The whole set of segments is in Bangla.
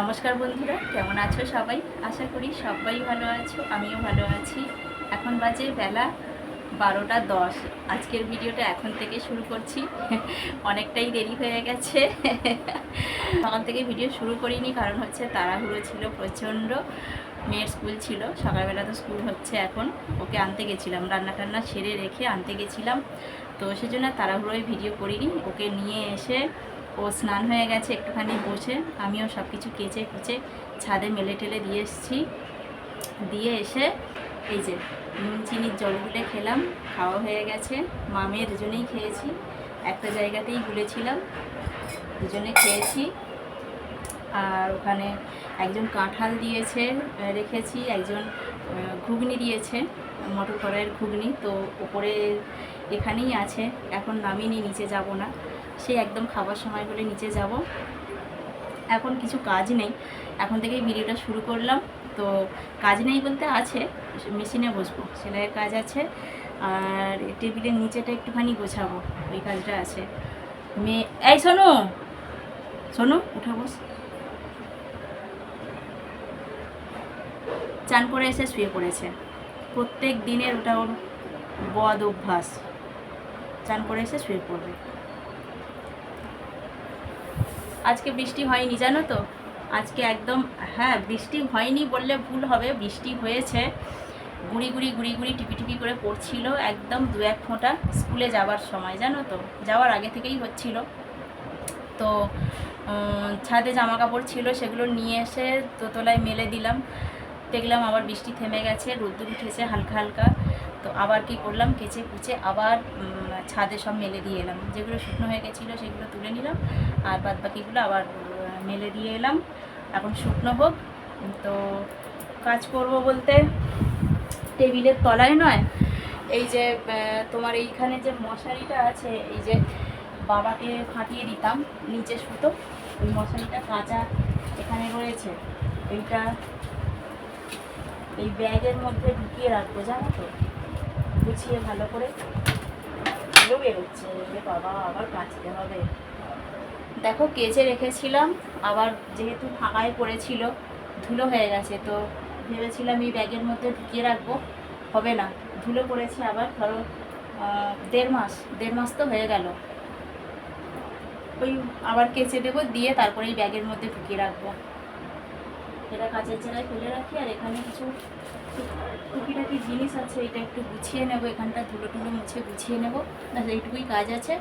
নমস্কার বন্ধুরা, কেমন আছো সবাই? আশা করি সবাই ভালো আছো, আমিও ভালো আছি। এখন বাজে বেলা বারোটা দশ। আজকের ভিডিওটা এখন থেকে শুরু করছি। অনেকটাই দেরি হয়ে গেছে। সকাল থেকে ভিডিও শুরু করিনি, কারণ হচ্ছে তাড়াহুড়ো ছিল প্রচণ্ড। মেয়ের স্কুল ছিল, সকালবেলা তো স্কুল হচ্ছে এখন। ওকে আনতে গেছিলাম, রান্না টান্না সেরে রেখে আনতে গেছিলাম। তো সেজন্য তাড়াহুড়োয় ভিডিও করিনি। ওকে নিয়ে এসে ও স্নান হয়ে গেছে একটুখানি বসে। আমিও সব কিছু কেচে কুচে ছাদে মেলে টেলে দিয়ে এসেছি। দিয়ে এসে এই যে নুন, চিনির জল গুলে খেলাম, খাওয়া হয়ে গেছে। মামের দুজনেই খেয়েছি। একটা জায়গাতেই গুলেছিলাম দুজনে খেয়েছি। আর ওখানে একজন কাঁঠাল দিয়েছে রেখেছি, একজন ঘুগনি দিয়েছে, মটর কড়াইয়ের ঘুগনি। তো ওপরে এখানেই আছে, এখন নামিনি, নিচে যাব না। সেই একদম খাবার সময় বলে নিচে যাব। এখন কিছু কাজ নেই। এখন থেকেই ভিডিওটা শুরু করলাম। তো কাজ নেই বলতে আছে, মেশিনে বসবো, সেলাইয়ের কাজ আছে। আর টেবিলের নিচেটা একটুখানি গোছাবো, ওই কাজটা আছে। মেয়ে, এই শোনো শোনো উঠে বস। চান করে এসে শুয়ে পড়েছে। প্রত্যেক দিনের ওটা ওর বদ অভ্যাস। চান করে এসে শুয়ে পড়বে। আজকে বৃষ্টি হয়নি, জানো তো? আজকে একদম হ্যাঁ বৃষ্টি হয়নি বললে ভুল হবে, বৃষ্টি হয়েছে। গুড়ি গুড়ি গুড়ি গুড়ি টিপি টিপি করে পড়ছিল, একদম দু এক ফোঁটা স্কুলে যাওয়ার সময়, জানো তো? যাওয়ার আগে থেকেই হচ্ছিল। তো ছাদে জামা কাপড় ছিল, সেগুলো নিয়ে এসে দোতলায় মেলে দিলাম। দেখলাম আবার বৃষ্টি থেমে গেছে, রোদ্দুর উঠেছে হালকা হালকা। তো আবার কি করলাম, কেচে কুচে আবার ছাদে সব মেলে দিয়ে এলাম। যেগুলো শুকনো হয়ে গেছিল সেগুলো তুলে নিলাম, আর বাদ বাকিগুলো আবার মেলে দিয়ে এলাম। এখন শুকনো হোক। তো কাজ করব বলতে টেবিলের তলায় নয়, এই যে তোমার এইখানে যে মশারিটা আছে, এই যে বাবাকে ফাটিয়ে দিতাম নিচে সুতো, ওই মশারিটা কাঁচা এখানে রয়েছে। এইটা এই ব্যাগের মধ্যে ঢুকিয়ে রাখব, জানো তো? গুছিয়ে ভালো করে এগুলো বেরোচ্ছে বাবা, আবার কাচতে হবে। দেখো, কেচে রেখেছিলাম, আবার যেহেতু ফাঁকায় পড়েছিল, ধুলো হয়ে গেছে, তো ভেবেছিলাম এই ব্যাগের মধ্যে ঢুকিয়ে রাখব। হবে না, ধুলো পড়েছে আবার, ধরো দেড় মাস দেড় মাস তো হয়ে গেল। ওই আবার কেচে দেবো, দিয়ে তারপরে এই ব্যাগের মধ্যে ঢুকিয়ে রাখব। এটা কাঁচের জায়গায় ফেলে রাখি, আর এখানে কিছু টুকিটাকি জিনিস আছে, এটা একটু গুছিয়ে নেব, এখানটা ধুলো টুলো মুছে গুছিয়ে নেব, ব্যাস, এইটুকুই কাজ আছে,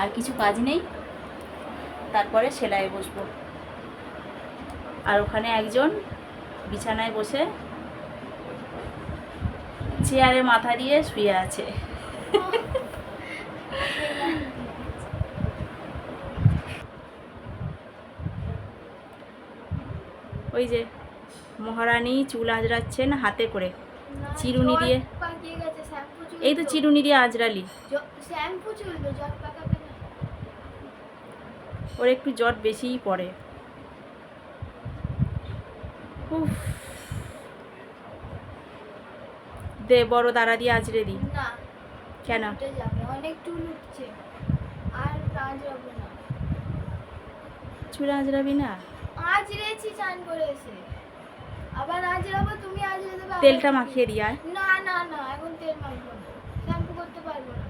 আর কিছু কাজ নেই। তারপরে সেলাই বসবো। আর ওখানে একজন বিছানায় বসে চেয়ারে মাথা দিয়ে শুয়ে আছে। ওই যে মহারানী চুল আঁচড়াচ্ছেন হাতে করে চিরুনি দিয়ে। এই তো চিরুনি দিয়ে আঁচড়ালি। না। ওর একটু জট বেশিই পড়ে। উফ। দে বড় দাঁড়া দিয়ে আঁচড়ে দি। কেন? অনেক চুল উঠছে। আর আঁচড়াবি না? আজ রেছি চান করে এসে আবার আজ রাবো তুমি আজ রেতে পারবে তেলটা মাখিয়ে দি আর না না না এখন তেল মাখবো না। শ্যাম্পু করতে পারব না।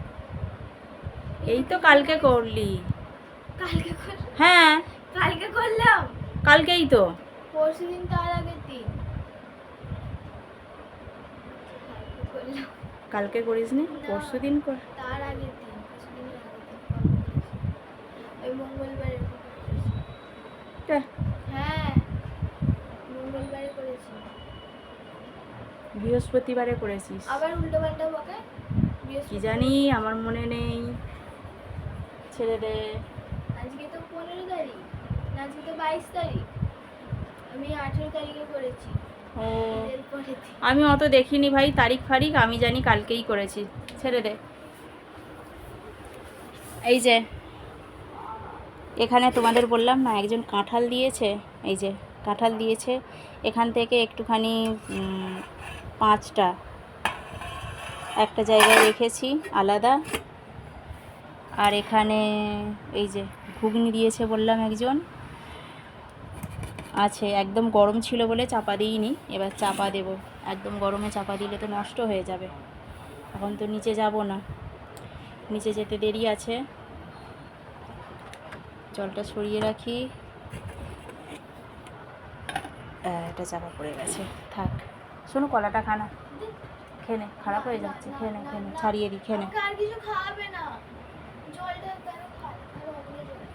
এই তো কালকে করলি। কালকে কর- হ্যাঁ। কালকে করলাম? কালকেই তো। পরশু দিন তার আগের দিন। কালকে করলাম। কালকে করিস নি পরশু দিন কর। তার আগের দিন পরশুদিনের আগের দিন ওই মঙ্গলবারে টা, হ্যাঁ মঙ্গলবারে করেছি বৃহস্পতিবারে করেছিস। আবার উল্টো পাল্টা বকে কি জানি আমার মনে নেই। ছেড়ে দে। আজকে তো পনেরো তারিখ না আজকে তো বাইশ তারিখ। আমি আঠেরো তারিখে করেছি। ও আমি অত দেখিনি ভাই তারিখ ফারিক আমি জানি কালকেই করেছি। ছেড়ে দে। এই যে এখানে তোমাদের বললাম না একজন কাঁঠাল দিয়েছে এই যে কাঁঠাল দিয়েছে এখান থেকে একটুখানি পাঁচটা। একটা জায়গায় রেখেছি, আলাদা। আর এখানে এই যে ঘুগনি দিয়েছে বললাম একজন। আছে, একদম গরম ছিল বলে চাপা দিইনি। এবার চাপা দেব। একদম গরমে চাপা দিলে তো নষ্ট হয়ে যাবে। এখন তো নিচে যাব না। নিচে যেতে দেরি আছে। জলটা ছড়িয়ে রাখি। এটা চাপা পড়ে গেছে। থাক। শোনো কলাটা খানা। খেয়ে নে খারাপ হয়ে যাচ্ছে। খেয়ে নে খেয়ে নে ছাড়িয়ে দিই খেয়ে নে। আমাকে আর কিছু খাওয়াবে না। জলটা কেন খাওয়াবে ভালো হবে না জল।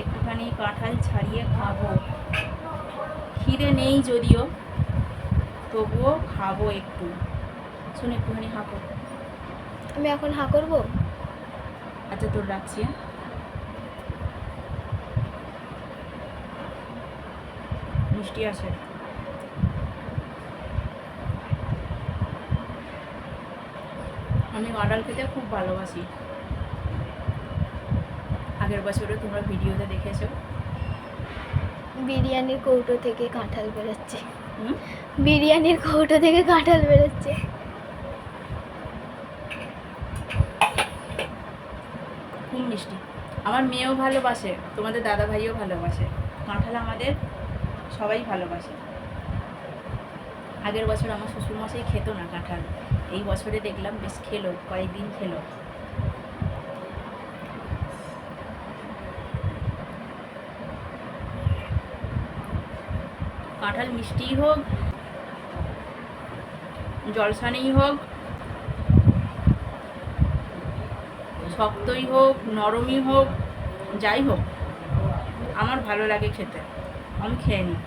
একটুখানি কাঁঠাল ছাড়িয়ে খাব। খিদে নেই যদিও তবুও খাব একটু। শুনে একটুখানি হাঁকো। আমি এখন হা করব? আচ্ছা তোর রাখছি হ্যাঁ? মিষ্টি আছে। আমি কাঁঠাল খেতে খুব ভালোবাসি। আগের বছরে তোমরা ভিডিওতে দেখেছ। বিরিয়ানির কৌটো থেকে কাঁঠাল বেরোচ্ছে। বিরিয়ানির কৌটো থেকে কাঁঠাল বেরোচ্ছে। খুব মিষ্টি। আমার মেয়েও ভালোবাসে তোমাদের দাদা ভাইও ভালোবাসে। কাঁঠাল আমাদের সবাই ভালোবাসে। আগের বছর আমার শ্বশুরমশাই খেত না কাঁঠাল। এই বছরে দেখলাম বেশ খেলো, কয়েকদিন খেলো। কাঁঠাল মিষ্টিই হোক, জলসানেই হোক, শক্তই হোক, নরমই হোক, যাই হোক, আমার ভালো লাগে খেতে। আমি খেয়ে নিই।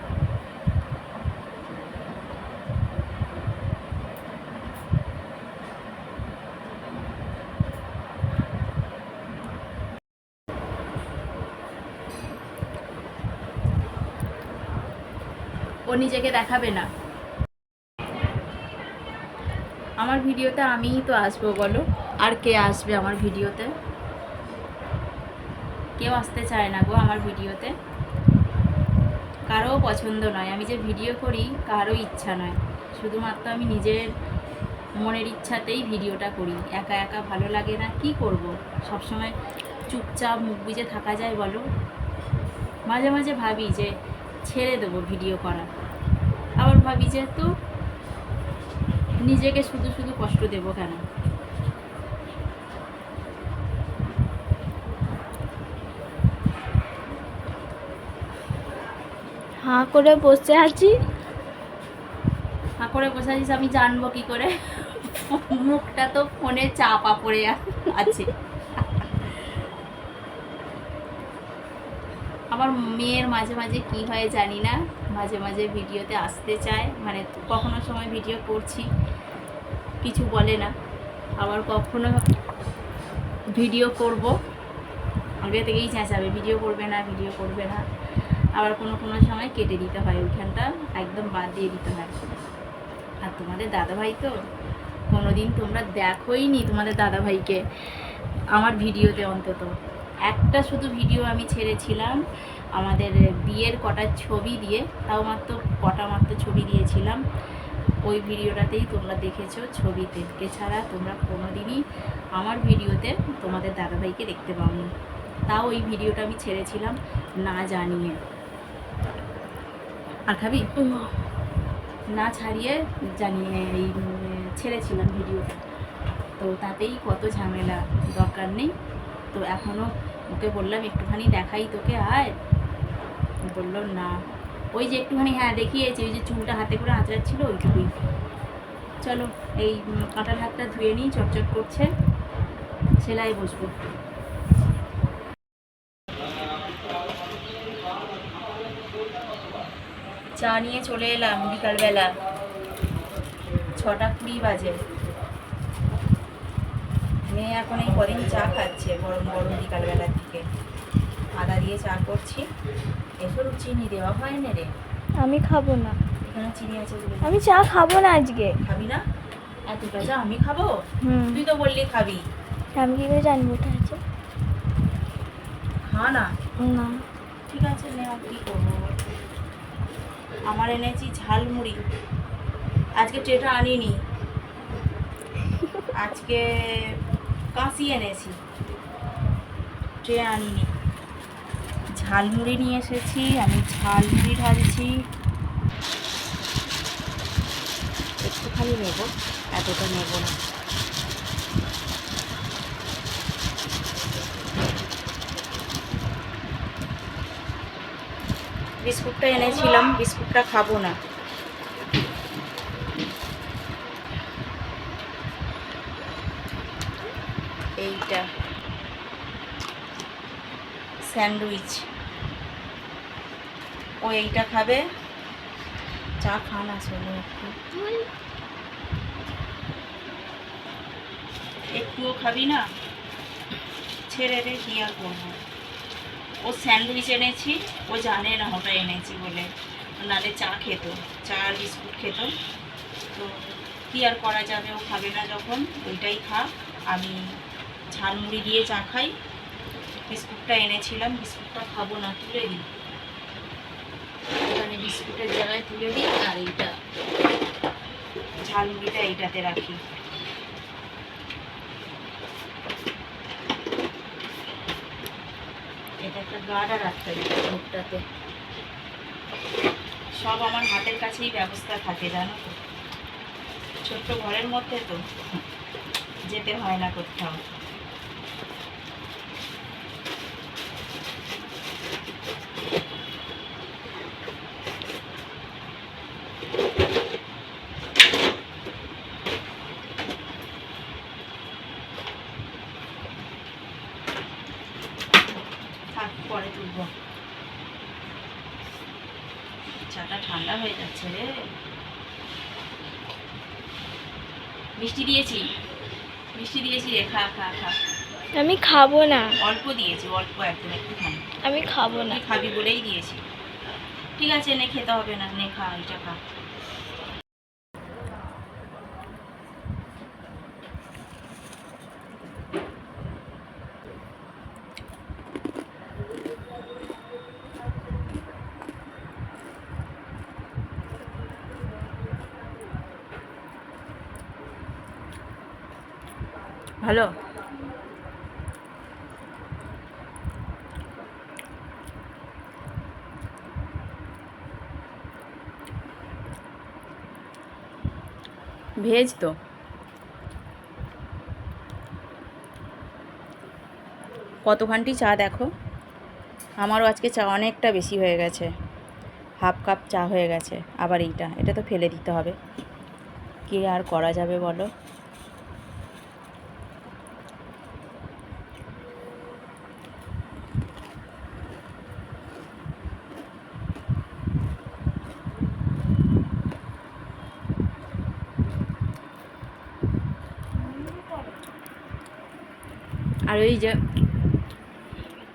ও নিজেকে দেখাবে না। আমার ভিডিওতে আমিই তো আসব বলো। আর কে আসবে আমার ভিডিওতে? কেউ আসতে চায় না গো আমার ভিডিওতে। কারও পছন্দ নয়। আমি যে ভিডিও করি, কারও ইচ্ছা নয়। শুধুমাত্র আমি নিজের মনের ইচ্ছাতেই ভিডিওটা করি। একা একা ভালো লাগে না, কি করব? সবসময় চুপচাপ মুখ বুজে থাকা যায় বলো? মাঝে মাঝে ভাবি যে ছেড়ে দেবো ভিডিও করা। আবার ভাবি যে তো নিজেকে শুধু শুধু কষ্ট দেবো কেন? হাঁ করে বসে আছি। হাঁ করে বসে আছিস, আমি জানব কি করে। মুখটা তো ফোনে চাপা পড়ে আছে। আমার মেয়ের মাঝে মাঝে কি হয় জানি না, মাঝে মাঝে ভিডিওতে আসতে চায় মানে কখনো সময় ভিডিও করছি, কিছু বলে না। আবার কখনো ভিডিও করব, আগে থেকেই চেঁচাবে, ভিডিও করবে না, ভিডিও করবে না। আবার কোনো কোনো সময় কেটে দিতে হয়, ওইখানটা একদম বাদ দিয়ে দিতে হয়। আর তোমাদের দাদাভাই তো কোনোদিন তোমরা দেখোই নি তোমাদের দাদাভাইকে আমার ভিডিওতে অন্তত। একটা শুধু ভিডিও আমি ছেড়েছিলাম, আমাদের বিয়ের কটা ছবি দিয়ে, তাও মাত্র কটা মাত্র ছবি দিয়েছিলাম। ওই ভিডিওটাতেই তোমরা দেখেছ ছবিতে। এছাড়া তোমরা কোনোদিনই আমার ভিডিওতে তোমাদের দাদাভাইকে দেখতে পাওনি। তাও ওই ভিডিওটা আমি ছেড়েছিলাম না জানিয়ে। আর খাবি? না। ছাড়িয়ে জানিয়ে এই ছেড়েছিলাম ভিডিওটা। তো তাতেই কত ঝামেলা দরকার নেই। তো এখনও ওকে বললাম একটুখানি দেখাই তোকে আয়। বলল না। ওই যে একটুখানি হ্যাঁ দেখিয়েছে ওই যে চুলটা হাতে করে আঁচড়াচ্ছিল ওইটুকুই। চলো এই কাঁটার হাতটা ধুয়ে নিই চটচট করছে। সেলাই বসবো। চা নিয়ে চলে এলাম বিকালবেলা। ছটা কুড়ি বাজে। মেয়ে এখন এই কদিন চা খাচ্ছে গরম গরম বিকালবেলার দিকে। আদা দিয়ে চা করছি। এসব চিনি দেওয়া হয় না রে। আমি খাব না। এখানে চিনি আছে আমি চা খাব না আজকে। খাবি না? এতটা চা আমি খাব? তুই তো বললি খাবি। আমি কি করে জানব ওটা আছে? খা না। না। ঠিক আছে নে আর কি করব? আমার এনেছি ঝালমুড়ি। আজকে ট্রেটা আনিনি। আজকে কাঁচি এনেছি। ট্রে আনিনি। ঝালমুড়ি নিয়ে এসেছি, আমি ঝালমুড়ি ঢালছি। একটুখানি নেব, এতটা নেব না। বিস্কুটটা এনেছিলাম, বিস্কুটটা খাব না। এইটা। স্যান্ডউইচ। ও এইটা খাবে? চা খান আসলে একটু। একটুও খাবি না? ছেড়ে রে কি আর করব? ও স্যান্ডউইচ এনেছি, ও জানে না ওটা এনেছি বলে। নালে চা খেত, চা আর বিস্কুট খেত। তো কি আর করা যাবে, ও খাবে না যখন, ওইটাই খা আমি ঝালমুড়ি দিয়ে চা খাই। বিস্কুটটা এনেছিলাম, বিস্কুটটা খাব না, তুলে দিই। এখানে বিস্কুটের জায়গায় তুলে দিই, আর এইটা। ঝালমুড়িটা এইটাতে রাখি। একটা রাখতে হবে মুখটাতে। সব আমার হাতের কাছেই ব্যবস্থা থাকে, জানো তো। ছোট্ট ঘরের মধ্যে তো যেতে হয় না কোথাও থাক পরে তুলবো চাটা ঠান্ডা হয়ে যাচ্ছে রে মিষ্টি দিয়েছি। মিষ্টি দিয়েছি রে খা খা খা। আমি খাব না। অল্প দিয়েছি অল্প একদম একটু খাই আমি খাব না। খাবি বলেই দিয়েছি। ঠিক আছে নে খেতে হবে না নে খা এটা খা। ভালো? ভেজ তো। কতখানটি চা দেখো? আমারও আজকে চা অনেকটা বেশি হয়ে গেছে। হাফ কাপ চা হয়ে গেছে, আবার এইটা। এটা তো ফেলে দিতে হবে। কি আর করা যাবে বলো? ওই যে,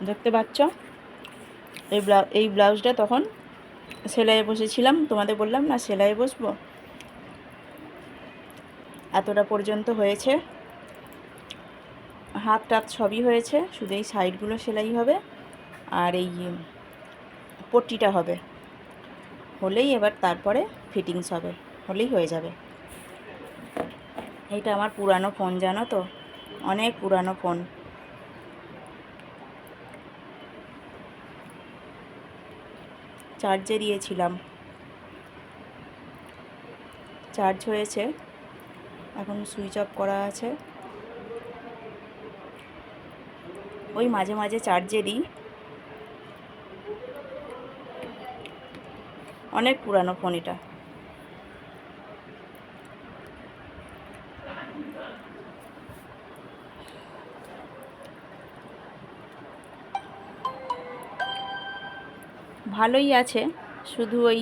দেখতে পাচ্ছ? এই ব্লাউ এই ব্লাউজটা তখন সেলাইয়ে বসেছিলাম। তোমাদের বললাম, না, সেলাইয়ে বসবো? এতটা পর্যন্ত হয়েছে। হাত টাত সবই হয়েছে, শুধু এই সাইডগুলো সেলাই হবে আর এই পট্টিটা হবে। হলেই এবার তারপরে ফিটিংস হবে, হলেই হয়ে যাবে। এইটা আমার পুরানো ফোন, জানো তো? অনেক পুরানো ফোন। চার্জে দিয়েছিলাম চার্জ হয়েছে। এখন সুইচ অফ করা আছে। ওই মাঝে মাঝে চার্জে দিই অনেক পুরানো ফোন এটা। ভালোই আছে, শুধু ওই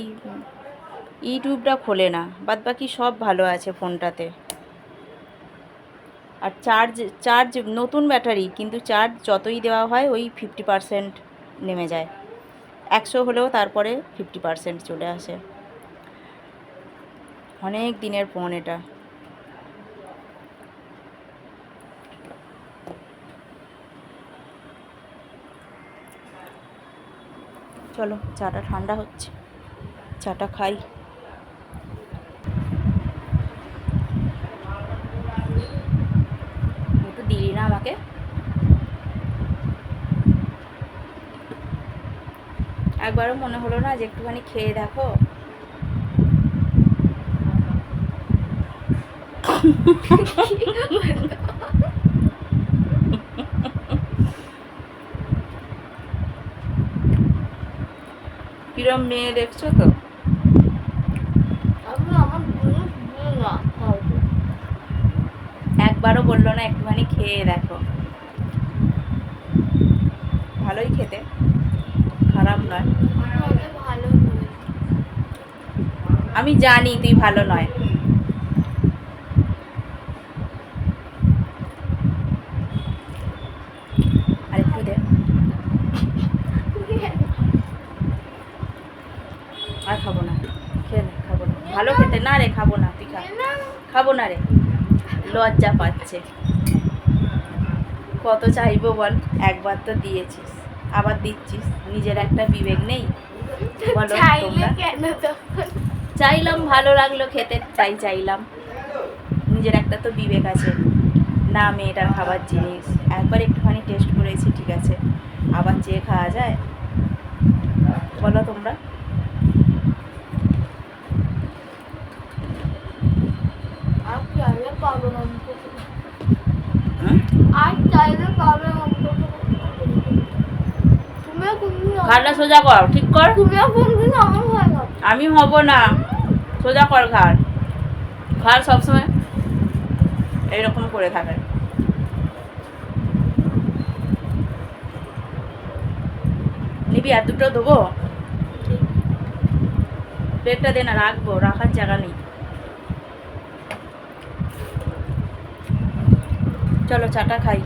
ইউটিউবটা খোলে না বাদ বাকি সব ভালো আছে ফোনটাতে। আর চার্জ চার্জ নতুন ব্যাটারি, কিন্তু চার্জ যতই দেওয়া হয় ওই ফিফটি পারসেন্ট নেমে যায়। একশো হলেও তারপরে ফিফটি পারসেন্ট চলে আসে। অনেক দিনের ফোন এটা। চলো, চাটা ঠান্ডা হচ্ছে। চাটা খাই। একটু দিলি না আমাকে। একবারও মনে হলো না যে একটুখানি খেয়ে দেখো। কিরম মেয়ে দেখছ তো? একবারও বলল না একটুখানি খেয়ে দেখো। ভালোই খেতে খারাপ নয়। ভালো নয় আমি জানি তুই ভালো নয় আর একটু দে আর খাব না খেয়ে নে খাব না ভালো খেতে না রে খাব না তুই খা খাব না রে। লজ্জা পাচ্ছে। কত চাইব বল? একবার তো দিয়েছিস। আবার দিচ্ছিস। নিজের একটা বিবেক নেই? বলো চাইলাম ভালো লাগল খেতে তাই চাইলাম। নিজের একটা তো বিবেক আছে। না মেয়েটার খাবার জিনিস। একবার একটুখানি টেস্ট করেছি ঠিক আছে। আবার চেয়ে খাওয়া যায়। বলো তোমরা আর চাইলে পাবো না? আর চাইলে পাবে ঘাড়টা সোজা কর ঠিক কর আমি হব না। সোজা কর ঘাড়। ঘাড় সবসময় এইরকম করে থাকে। নিবি আর দুটো দেবো প্লেটটা দে না রাখব। রাখার জায়গা নেই। চলো চাটা খাই।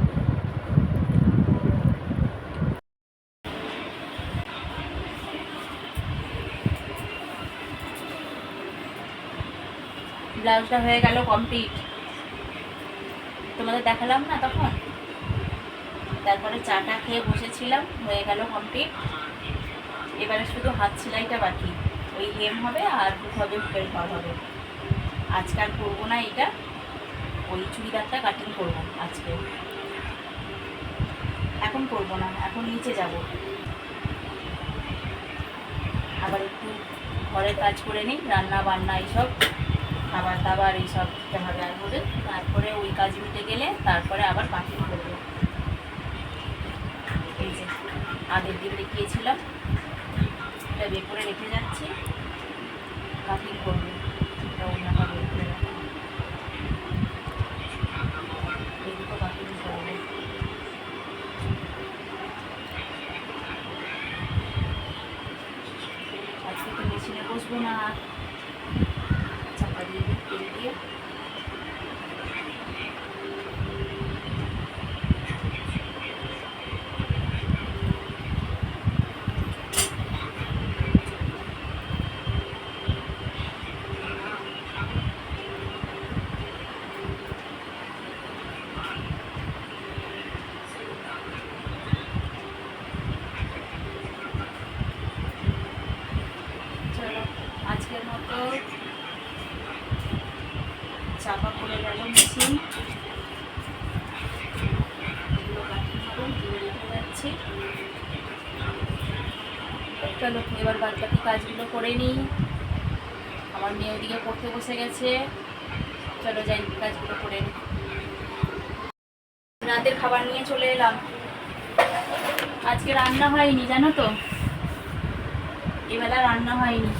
ব্লাউজটা হয়ে গেল কমপ্লিট তোমাদের দেখালাম না তখন? তারপরে চাটা খেয়ে বসেছিলাম, হয়ে গেল কমপ্লিট এবারে শুধু হাত সেলাইটা বাকি। ওই হেম হবে আর হবে বুকের ঘর হবে। আজকে আর করব না এটা ওই চুড়িদারটা কাটিং করব আজকে। এখন করব না, এখন নিচে যাব। আবার একটু ঘরের কাজ করে নিই, রান্না বান্না এইসব, খাবার দাবার এইসব দিতে হবে আর হবে। তারপরে ওই কাজ মিটে গেলে তারপরে আবার বাকি করব। এই যে, আগের দিন দেখিয়েছিলাম। এটা বের করে রেখে যাচ্ছি। কাটিং করব এটা ওনাটা বের করে রাখব। এই দুটো কাটিং করব আজকে তো মেশিনে বসবো না আর চাপা দিয়ে দিই তেল দিয়ে চলো আজকের মতো চাপা পড়ে গেল মেশিন এগুলো কাটিং হবে দিয়ে রেখে যাচ্ছি চলো এবার বাদ বাকি কাজগুলো করে নিই আমার মেয়ে ওদিকে পড়তে বসে গেছে। চলো যাই, কাজগুলো করে নিই রাতের খাবার নিয়ে চলে এলাম। আজকে রান্না হয়নি, জানো তো? এবেলা রান্না হয়নি।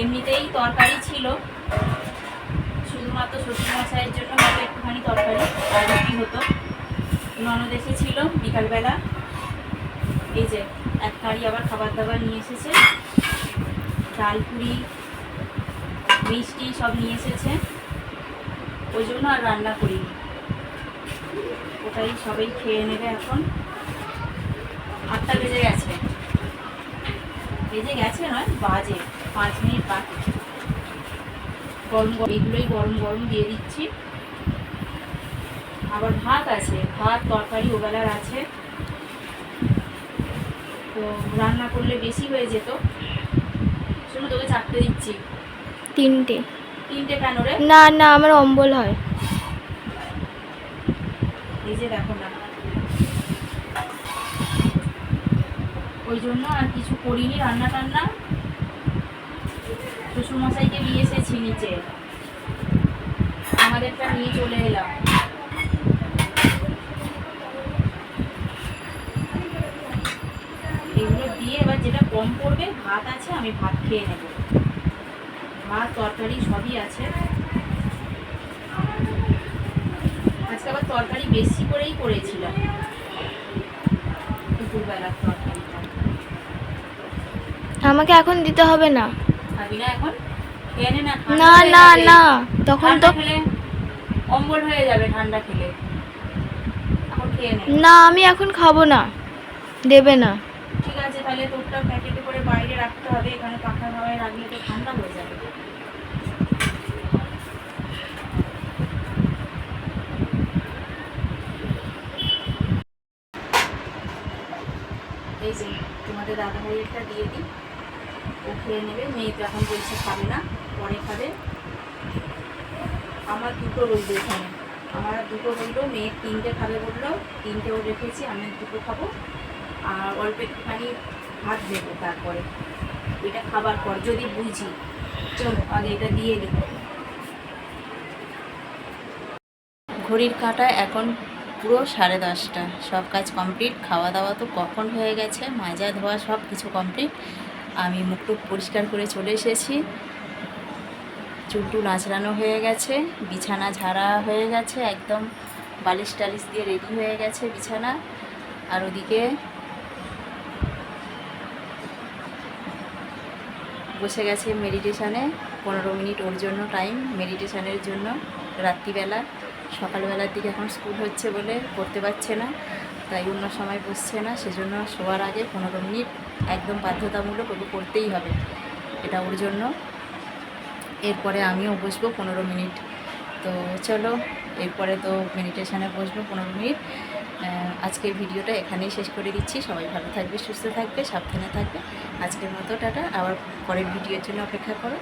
এমনিতেই তরকারি ছিল। শুধুমাত্র শ্বশুর মশাইয়ের জন্য একটুখানি তরকারি, আর রুটি হতো। ননদ এসেছিল বিকালবেলা। এই যে, এক কারি আবার খাবার দাবার নিয়ে এসেছে। ডাল পুরি, মিষ্টি সব নিয়ে এসেছে। ওই জন্য আর রান্না করিনি। ওটাই সবাই খেয়ে নেবে এখন। আটটা বেজে গেছে। বেজে গেছে নয়, বাজে। পাঁচ মিনিট বাকি। গরম গরম, এগুলোই গরম গরম দিয়ে দিচ্ছি। আবার ভাত আছে। ভাত, তরকারি, ওবেলার আছে। তো রান্না করলে বেশি হয়ে যেত। শুনো তোকে চারটে দিচ্ছি। তিনটে। তিনটে কেন রে? না না আমার অম্বল হয়। এই যে দেখো না। ওই জন্য আর কিছু করিনি রান্না টান্না শ্বশুরমশাইকে নিয়ে এসেছি নিচে। আমাদেরটা নিয়ে চলে এলাম। এগুলো দিয়ে এবার যেটা কম পড়বে ভাত আছে আমি ভাত খেয়ে নেব। ভাত তরকারি সবই আছে। আজকে আবার তরকারি বেশি করেই করেছিলাম। দুপুরবেলার তরকারিটা। আমাকে এখন দিতে হবে না। খাবি না এখন? না না না তখন তো অম্বল হয়ে যাবে ঠান্ডা খেলে। খেয়ে না আমি এখন খাব না। দেবে না। তাহলে তোরটা প্যাকেটে করে বাইরে রাখতে হবে, এখানে পাখা হাওয়ায় রাখলে তো ঠান্ডা হয়ে যাবে। এই যে, তোমাদের দাদা ভাইয়েরটা দিয়ে দিই। ও খেয়ে নেবে, মেয়ে তো এখন বলছে খাবে না, পরে খাবে। আমার দুটো রইল এখানে। আমার দুটো রইল মেয়ের তিনটে খাবে বলল তিনটেও রেখেছি, আমি দুটো খাব। আর অল্প একটুখানি ভাত দেবো তারপরে। এটা খাবার পর যদি বুঝি, চলো আগে এটা দিয়ে দিই। ঘড়ির কাঁটা এখন পুরো সাড়ে দশটা। সব কাজ কমপ্লিট খাওয়া দাওয়া তো কখন হয়ে গেছে, মাজা ধোয়া সব কিছু কমপ্লিট। আমি মুখটুক পরিষ্কার করে চলে এসেছি। চুলটুল আঁচড়ানো হয়ে গেছে, বিছানা ঝাড়া হয়ে গেছে, একদম বালিশ টালিশ দিয়ে রেডি হয়ে গেছে বিছানা। আর ওদিকে বসে গেছে মেডিটেশানে, পনেরো মিনিট ওর জন্য টাইম মেডিটেশানের জন্য। রাত্রিবেলা, সকালবেলার দিকে এখন স্কুল হচ্ছে বলে করতে পারছে না, তাই অন্য সময় বসছে না, সেজন্য শোয়ার আগে পনেরো মিনিট একদম বাধ্যতামূলক ওকে করতেই হবে, এটা ওর জন্য। এরপরে আমিও বসবো পনেরো মিনিট। তো চলো, এরপরে তো মেডিটেশানে বসবো পনেরো মিনিট। আজকের ভিডিওটা এখানেই শেষ করে দিচ্ছি। সবাই ভালো থাকবে, সুস্থ থাকবে, সাবধানে থাকবে। আজকের মতো, টাটা। আবার পরের ভিডিওর জন্য অপেক্ষা করো।